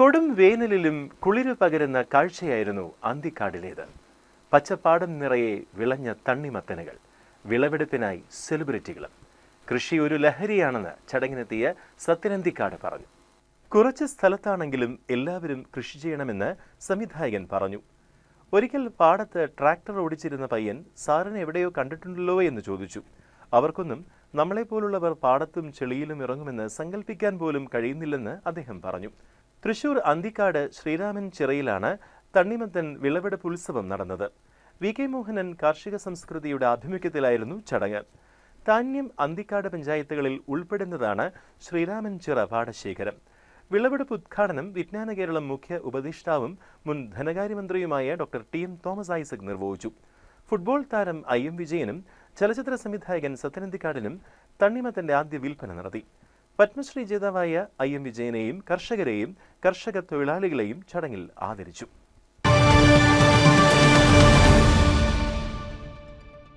കൊടും വേനലിലും കുളിര് പകരുന്ന കാഴ്ചയായിരുന്നു അന്തിക്കാടിലേത്. പച്ചപ്പാടം നിറയെ വിളഞ്ഞ തണ്ണിമത്തനുകൾ വിളവെടുപ്പിനായി സെലിബ്രിറ്റികളും. കൃഷി ഒരു ലഹരിയാണെന്ന് ചടങ്ങിനെത്തിയ സത്യനന്തിക്കാട് പറഞ്ഞു. കുറച്ച് സ്ഥലത്താണെങ്കിലും എല്ലാവരും കൃഷി ചെയ്യണമെന്ന് സംവിധായകൻ പറഞ്ഞു. ഒരിക്കൽ പാടത്ത് ട്രാക്ടർ ഓടിച്ചിരുന്ന പയ്യൻ സാറിനെ എവിടെയോ കണ്ടിട്ടുണ്ടല്ലോ എന്ന് ചോദിച്ചു. അവർക്കൊന്നും നമ്മളെപ്പോലുള്ളവർ പാടത്തും ചെളിയിലും ഇറങ്ങുമെന്ന് സങ്കല്പിക്കാൻ പോലും കഴിയുന്നില്ലെന്ന് അദ്ദേഹം പറഞ്ഞു. തൃശൂർ അന്തിക്കാട് ശ്രീരാമൻ ചിറയിലാണ് തണ്ണിമത്തൻ വിളവെടുപ്പ് ഉത്സവം നടന്നത്. വി കെ മോഹനൻ കാർഷിക സംസ്കൃതിയുടെ ആഭിമുഖ്യത്തിലായിരുന്നു ചടങ്ങ്. താന്യം അന്തിക്കാട് പഞ്ചായത്തുകളിൽ ഉൾപ്പെടുന്നതാണ് ശ്രീരാമൻ ചിറ പാടശേഖരം. വിളവെടുപ്പ് ഉദ്ഘാടനം വിജ്ഞാന കേരളം മുഖ്യ ഉപദേഷ്ടാവും മുൻ ധനകാര്യമന്ത്രിയുമായ doctor T M Thomas Isaac നിർവഹിച്ചു. ഫുട്ബോൾ താരം ഐ എം വിജയനും ചലച്ചിത്ര സംവിധായകൻ സത്യനന്ദിക്കാടിനും തണ്ണിമത്തന്റെ ആദ്യ വിൽപ്പന നടത്തി. പത്മശ്രീ ജേതാവായ ഐ എം വിജയനെയും കർഷകരെയും കർഷക തൊഴിലാളികളെയും ചടങ്ങിൽ ആദരിച്ചു.